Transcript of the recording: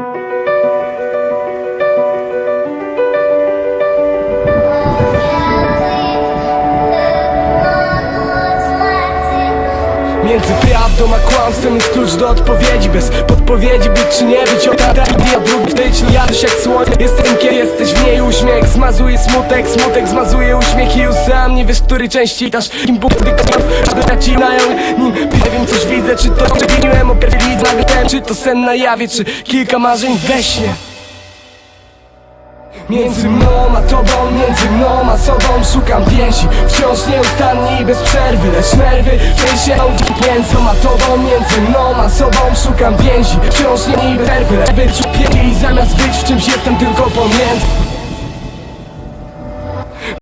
Między prawdą a kłamstwem jest klucz do odpowiedzi. Bez podpowiedzi być czy nie być O ta idea drugi być jadość jak słońce Jestem kiedy jesteś w niej uśmiech Zmazuje smutek, smutek zmazuje uśmiech I już sam nie wiesz, który części dasz Kim Bóg dyktował, żeby nacinają nim Nie wiem coś widzę, czy to przewiniłem Opierdzielić nagle ten, czy to sen na jawie Czy kilka marzeń? We śnie Między mną a tobą, między mną a sobą Szukam więzi, wciąż nieustannie i bez przerwy Lecz nerwy się Między a tobą, między mną a sobą Szukam więzi, wciąż nie i bez przerwy Lecz i zamiast być w czymś jestem tylko pomiędzy